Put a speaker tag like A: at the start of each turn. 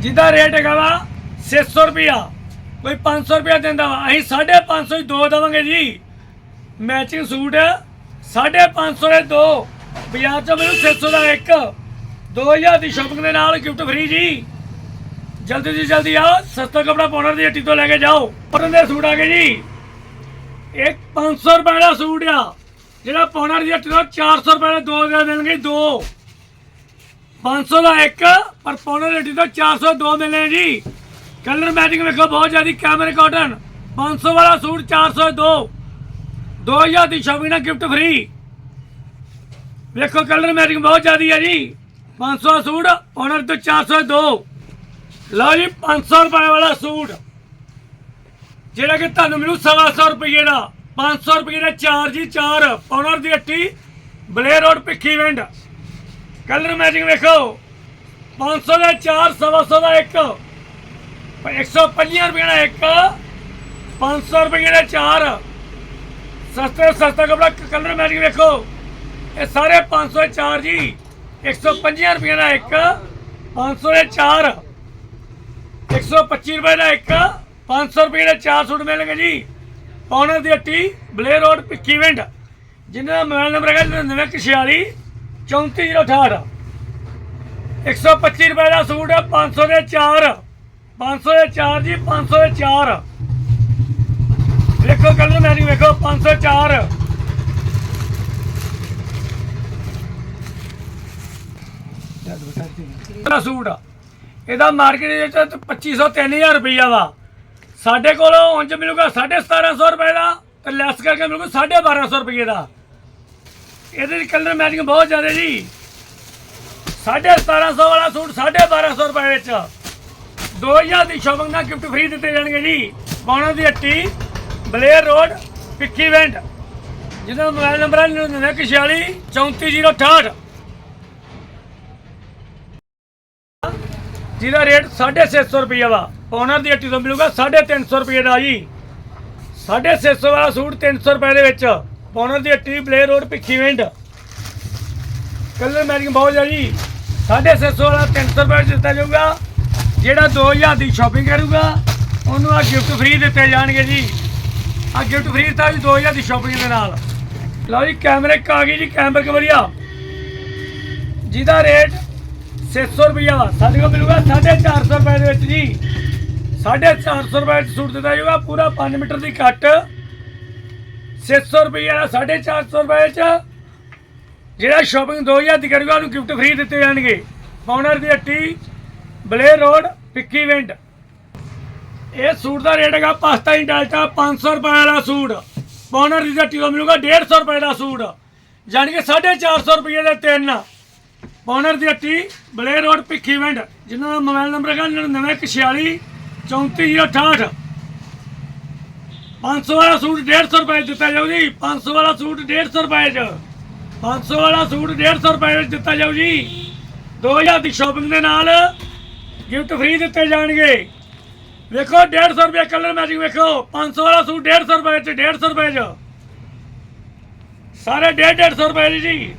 A: ਜਿਹਦਾ ਰੇਟ ਹੈਗਾ ਵਾ 600 ਰੁਪਿਆ ਕੋਈ 500 ਰੁਪਿਆ ਦਿੰਦਾ ਵਾ। ਅਸੀਂ 550 ਹੀ ਦੋ ਦੇਵਾਂਗੇ ਜੀ। ਮੈਚਿੰਗ ਸੂਟ 550 ਦੇ ਦੋ। ਬਾਜ਼ਾਰ ਚੋਂ ਮੈਨੂੰ 600 ਦਾ ਇੱਕ। 2000 ਦੀ ਸ਼ਾਪਿੰਗ ਦੇ ਨਾਲ ਗਿਫਟ ਫ੍ਰੀ ਜੀ। ਜਲਦੀ ਤੋਂ ਜਲਦੀ ਆਓ, ਸਸਤਾ ਕਪੜਾ ਪਾਉਣਾ ਦੀ ਹੱਟੀ ਤੋਂ ਲੈ ਕੇ ਜਾਓ। ਪਰਨ ਦੇ ਸੂਟ ਆ ਗਏ ਜੀ। ਇੱਕ 500 ਰੁਪਏ ਦਾ ਸੂਟ ਆ। ਜਿਹੜਾ ਪਾਉਣਾ ਦੀ ਹੱਟੀ ਤੋਂ 400 ਰੁਪਏ ਦੇ ਦੋ ਦੇ ਦੇਣਗੇ, ਦੋ। 500 ਦਾ ਇੱਕ, ਪਰ ਪਾਉਣਰ ਦੀ ਤੋਂ 400 ਦੋ ਮਿਲਣੇ ਜੀ। ਕਲਰ ਮੈਚਿੰਗ ਵੇਖੋ, ਬਹੁਤ ਜ਼ਿਆਦੀ ਕੈਮਰੇ ਕਾਟਨ 500 ਵਾਲਾ ਸੂਟ 400 ਦੋ। 2000 ਦੀ ਸ਼ਾਪਿੰਗ ਨਾਲ ਗਿਫਟ ਫ੍ਰੀ ਵੇਖੋ, ਕਲਰ ਮੈਚਿੰਗ ਬਹੁਤ ਜ਼ਿਆਦੀ ਹੈ ਜੀ। 500 ਦਾ ਸੂਟ ਔਨਰ ਤੋਂ 400 ਦੋ। ਲਓ ਜੀ 500 ਰੁਪਏ ਵਾਲਾ ਸੂਟ। ਜਿਹੜਾ ਕਿ ਤੁਹਾਨੂੰ ਮਿਲੂ 750 ਰੁਪਏ ਦਾ। 500 ਰੁਪਏ ਦਾ ਚਾਰ ਜੀ ਚਾਰ ਆਨਰ ਦੀ ਹੱਟੀ ਬਲੇ road Bhikhiwind colour matching ਵੇਖੋ। 500 ਦਾ ਚਾਰ 750 ਦਾ ਇੱਕ। 150 ਰੁਪਏ ਦਾ ਇੱਕ। 500 ਰੁਪਏ ਦਾ ਚਾਰ। ਸਸਤੇ ਸਸਤਾ ਕਪੜਾ ਕਲਰ ਮੈਚਿੰਗ ਵੇਖੋ। ਇਹ ਸਾਰੇ 504 ਜੀ। 150 ਰੁਪਏ ਦਾ ਇੱਕ। 500 ਦੇ ਚਾਰ। 125 ਰੁਪਏ ਦਾ ਇੱਕ। 500 ਰੁਪਏ ਦੇ ਚਾਰ ਸੂਟ ਮਿਲਣਗੇ ਜੀ। ਪੌਣਰ ਦੀ ਹੱਟੀ ਬਲੇ ਰੋਡ ਭਿੱਖੀ ਵਿੰਡ ਜਿਨ੍ਹਾਂ ਦਾ ਮੋਬਾਈਲ ਨੰਬਰ ਹੈਗਾ 9946 34068 125 ਰੁਪਏ ਦਾ ਸੂਟ ਹੈ 500 ਦੇ ਚਾਰ। 500 ਦੇ ਚਾਰ ਜੀ 500 ਦੇ ਚਾਰ। ਵੇਖੋ ਕੱਲ ਮੈਚਿੰਗ ਵੇਖੋ 504 ਇਹਦਾ ਸੂਟ ਆ। ਇਹਦਾ ਮਾਰਕੀਟ ਦੇ ਵਿੱਚ 2500 3000 ਰੁਪਈਆ ਦਾ ਸਾਡੇ ਕੋਲੋਂ ਉਂਝ ਮਿਲੂਗਾ 1750 ਰੁਪਏ ਦਾ ਤੇ ਲੈਸ ਕਰਕੇ ਮਿਲੂਗਾ 1250 ਰੁਪਏ ਦਾ। ਇਹਦੇ ਦੀ ਕਲਰ ਮੈਚਿੰਗ ਬਹੁਤ ਜ਼ਿਆਦਾ ਜੀ। 1750 ਵਾਲਾ ਸੂਟ 1250 ਰੁਪਏ ਵਿੱਚ। 2000 ਦੀ ਸ਼ੋਪਿੰਗ ਨਾਲ ਗਿਫਟ ਫ੍ਰੀ ਦਿੱਤੇ ਜਾਣਗੇ ਜੀ। ਬਾਣਾ ਦੀ ਹੱਟੀ, ਬਲੇਅਰ ਰੋਡ, ਪਿੱਕੀ ਵੈਂਟ ਜਿਹਦਾ ਮੋਬਾਈਲ ਨੰਬਰ ਹੈ 9946 34068 ਜਿਹਦਾ ਰੇਟ 650 ਰੁਪਏ ਵਾ। ਓਨਰ ਦੀ ਹੱਟੀ ਤੋਂ ਮਿਲੂਗਾ 350 ਰੁਪਏ ਦਾ ਜੀ। 650 ਵਾਲਾ ਸੂਟ 300 ਰੁਪਏ ਦੇ ਵਿੱਚ। ਓਨਰ ਦੀ ਹੱਟੀ ਬਲੇ road Bhikhiwind. Colour matching ਬਹੁਤ ਹੈ ਜੀ 650 ਵਾਲਾ 300 ਰੁਪਏ ਵਿੱਚ ਦਿੱਤਾ ਜਾਊਗਾ। ਜਿਹੜਾ 2000 ਦੀ ਸ਼ਾਪਿੰਗ ਕਰੂਗਾ, ਉਹਨੂੰ ਆ ਗਿਫਟ ਫ੍ਰੀ ਦਿੱਤੇ ਜਾਣਗੇ ਜੀ। ਆ ਗਿਫਟ ਫ੍ਰੀ ਦਿੱਤਾ ਜੀ 2000 ਦੀ ਸ਼ਾਪਿੰਗ ਦੇ ਨਾਲ। ਲਓ ਜੀ ਕੈਮਰੇ ਆ ਗਈ ਜੀ ਕੈਮਰੇ ਕਵਰੀਆ ਜਿਹਦਾ ਰੇਟ 600 ਰੁਪਈਆ ਵਾ, ਸਾਡੇ ਕੋਲ ਮਿਲੂਗਾ 450 ਰੁਪਏ ਦੇ ਵਿੱਚ ਜੀ। 450 ਰੁਪਏ ਚ ਸੂਟ ਦਿੱਤਾ ਜਾਊਗਾ, ਪੂਰਾ 5 ਮੀਟਰ ਦੀ ਕੱਟ 600 ਰੁਪਈਆ ਦਾ 450 ਰੁਪਏ ਚ। ਜਿਹੜਾ ਸ਼ਾਪਿੰਗ 2000 ਦੀ ਕਰੂਗਾ ਉਹਨੂੰ ਗਿਫਟ ਫ੍ਰੀ ਦਿੱਤੇ ਜਾਣਗੇ। ਪਾਉਣਰ ਦੀ ਹੱਟੀ ਬਲੇ ਰੋਡ ਪਿੱਕੀ ਵਿੰਡ ਇਹ ਸੂਟ ਦਾ ਰੇਟ ਹੈਗਾ ਪਾਸਤਾ ਡੈਲਟਾ 500 ਰੁਪਏ ਵਾਲਾ ਸੂਟ। ਪਾਉਣਰ ਦੀ ਹੱਟੀ ਤੋਂ ਮਿਲੂਗਾ 150 ਰੁਪਏ ਦਾ ਸੂਟ। ਜਾਣੀ ਕਿ 450 ਰੁਪਏ ਦੇ ਤਿੰਨ। ਪੌਨਰ ਦੀ ਹੱਟੀ ਬਲੇ ਰੋਡ ਭਿੱਖੀ ਵਿੰਡ ਜਿਨ੍ਹਾਂ ਦਾ ਮੋਬਾਈਲ ਨੰਬਰ ਹੈਗਾ 9946 34068 500 ਵਾਲਾ ਸੂਟ 150 ਰੁਪਏ 'ਚ ਦਿੱਤਾ ਜਾਊ ਜੀ। 500 ਵਾਲਾ ਸੂਟ 150 ਰੁਪਏ 'ਚ। 500 ਵਾਲਾ ਸੂਟ 150 ਰੁਪਏ 'ਚ ਦਿੱਤਾ ਜਾਊ ਜੀ। 2000 ਦੀ ਸ਼ਾਪਿੰਗ ਦੇ ਨਾਲ ਗਿਫਟ ਫ੍ਰੀ ਦਿੱਤੇ ਜਾਣਗੇ। ਵੇਖੋ 150 ਰੁਪਏ ਕਲਰ ਮੈਚਿੰਗ ਵੇਖੋ। 500 ਵਾਲਾ ਸੂਟ 150 ਰੁਪਏ 'ਚ 150 ਰੁਪਏ 'ਚ। ਸਾਰੇ 150 ਰੁਪਏ ਦੀ ਜੀ।